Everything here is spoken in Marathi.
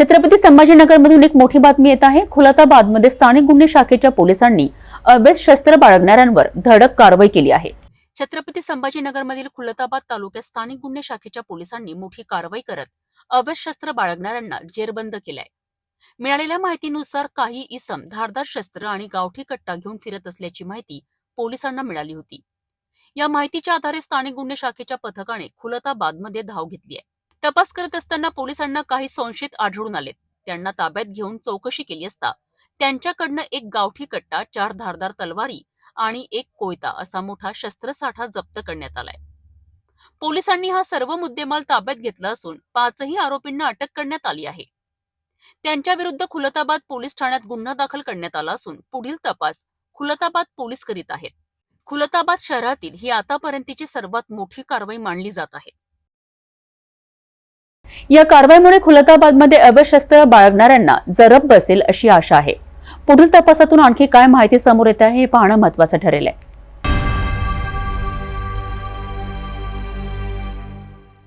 छत्रपती संभाजीनगरमधून एक मोठी बातमी येत आहे. खुलताबादमध्ये स्थानिक गुन्हे शाखेच्या पोलिसांनी अवैध शस्त्र बाळगणाऱ्यांवर धडक कारवाई केली आहे. छत्रपती संभाजीनगरमधील खुलताबाद तालुक्यात स्थानिक गुन्हे शाखेच्या पोलिसांनी मोठी कारवाई करत अवैध शस्त्र बाळगणाऱ्यांना जेरबंद केलाय. मिळालेल्या माहितीनुसार काही इसम धारदार शस्त्र आणि गावठी कट्टा घेऊन फिरत असल्याची माहिती पोलिसांना मिळाली होती. या माहितीच्या आधारे स्थानिक गुन्हे शाखेच्या पथकाने खुलताबादमध्ये धाव घेतली आहे. तपास करत असताना पोलिसांना काही संशयित आढळून आले. त्यांना ताब्यात घेऊन चौकशी केली असता त्यांच्याकडनं एक गावठी कट्टा चार धारदार तलवारी आणि एक कोयता असा मोठा शस्त्रसाठा जप्त करण्यात आलाय. पोलिसांनी हा सर्व मुद्देमाल ताब्यात घेतला असून पाचही आरोपींना अटक करण्यात आली आहे. त्यांच्या विरुद्ध खुलताबाद पोलीस ठाण्यात गुन्हा दाखल करण्यात आला असून पुढील तपास खुलताबाद पोलीस करीत आहेत. खुलताबाद शहरातील ही आतापर्यंतची सर्वात मोठी कारवाई मानली जात आहे. या कारवाईमुळे खुलताबादमध्ये अवशस्त्र बाळगणाऱ्यांना जरब बसेल अशी आशा आहे. पुढील तपासातून आणखी काय माहिती समोर येत आहे हे पाहणं महत्वाचं ठरेल आहे.